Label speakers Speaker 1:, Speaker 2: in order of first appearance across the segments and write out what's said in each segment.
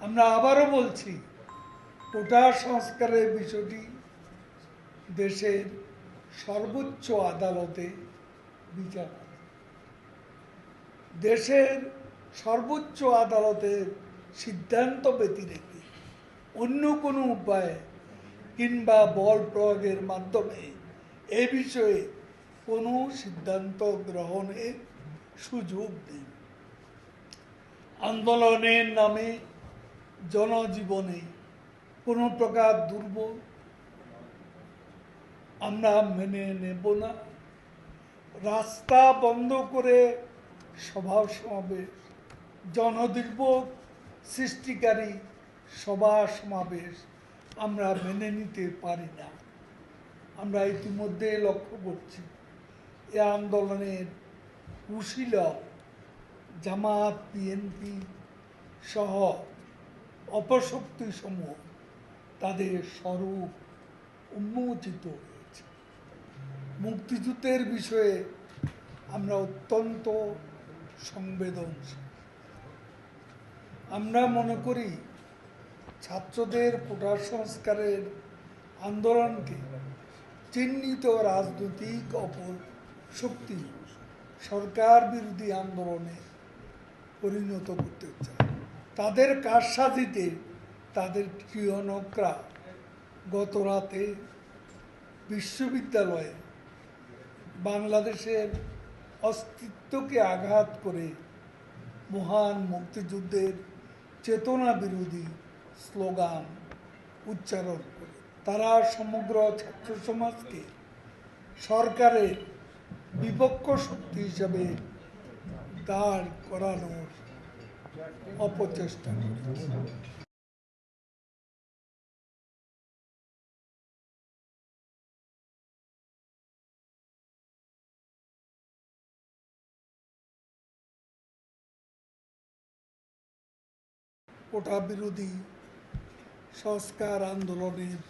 Speaker 1: আমরা আবারও বলছি, কোটা সংস্কারের বিষয়টি দেশের সর্বোচ্চ আদালতে বিচার। দেশের সর্বোচ্চ আদালতের সিদ্ধান্ত ব্যতিরেকে অন্য কোনো উপায়ে কিংবা বল প্রয়োগের মাধ্যমে এ বিষয়ে কোনো সিদ্ধান্ত গ্রহণের সুযোগ নেই আন্দোলনের নামে জনজীবনে কোনো প্রকার দুর্ভোগ আমরা মেনে নেব না। রাস্তা বন্ধ করে সভা সমাবেশ জনদুর্ভোগ সৃষ্টিকারী সভা সমাবেশ আমরা মেনে নিতে পারি না। আমরা ইতিমধ্যে লক্ষ্য করছি, এ আন্দোলনের কুশীলভ জামাত, বিএনপি সহ অপশক্তি সমূহ তাদের স্বরূপ উন্মোচিত হয়েছে। মুক্তিযুদ্ধের বিষয়ে আমরা অত্যন্ত সংবেদনশীল। আমরা মনে করি ছাত্রদের কোটা সংস্কারের আন্দোলনকে চিহ্নিত রাজনৈতিক অপর শক্তি সরকার বিরোধী আন্দোলনে পরিণত করতে চায়। তাদের কারসাজিতে তাদের ক্রিয়নকরা গত রাতে বিশ্ববিদ্যালয়ে বাংলাদেশের অস্তিত্বকে আঘাত করে মহান মুক্তিযুদ্ধের চেতনা বিরোধী স্লোগান উচ্চারণ করে। তারা সমগ্র ছাত্র সমাজকে সরকারের বিপক্ষ শক্তি হিসাবে দাঁড় করানোর অপচেষ্টা কোটা বিরোধী সংস্কার আন্দোলনের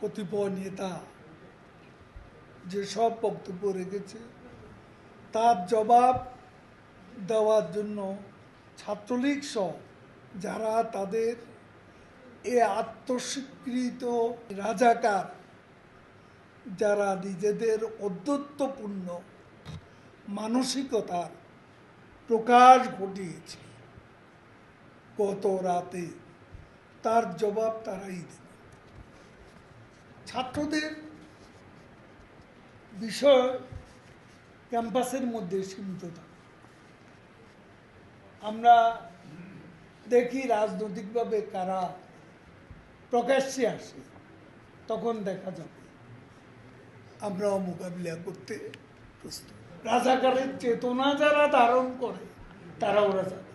Speaker 1: কতিপয় নেতা যেসব বক্তব্য রেখেছে তার জবাব দেওয়ার জন্য ছাত্রলীগ সহ যারা তাদের এ আত্মস্বীকৃত রাজাকার, যারা নিজেদের অদ্যত্বপূর্ণ মানসিকতার প্রকাশ ঘটিয়েছে, গত রাতে তার জবাব তারাই দেবে। ছাত্রদের বিষয় ক্যাম্পাসের মধ্যে সীমিত থাকে। আমরা দেখি রাজনৈতিকভাবে কারা প্রকাশ্যে আসে, তখন দেখা যাবে। আমরাও মোকাবিলা করতে প্রস্তুত। রাজাকারের চেতনা যারা ধারণ করে তারাও রাজাকার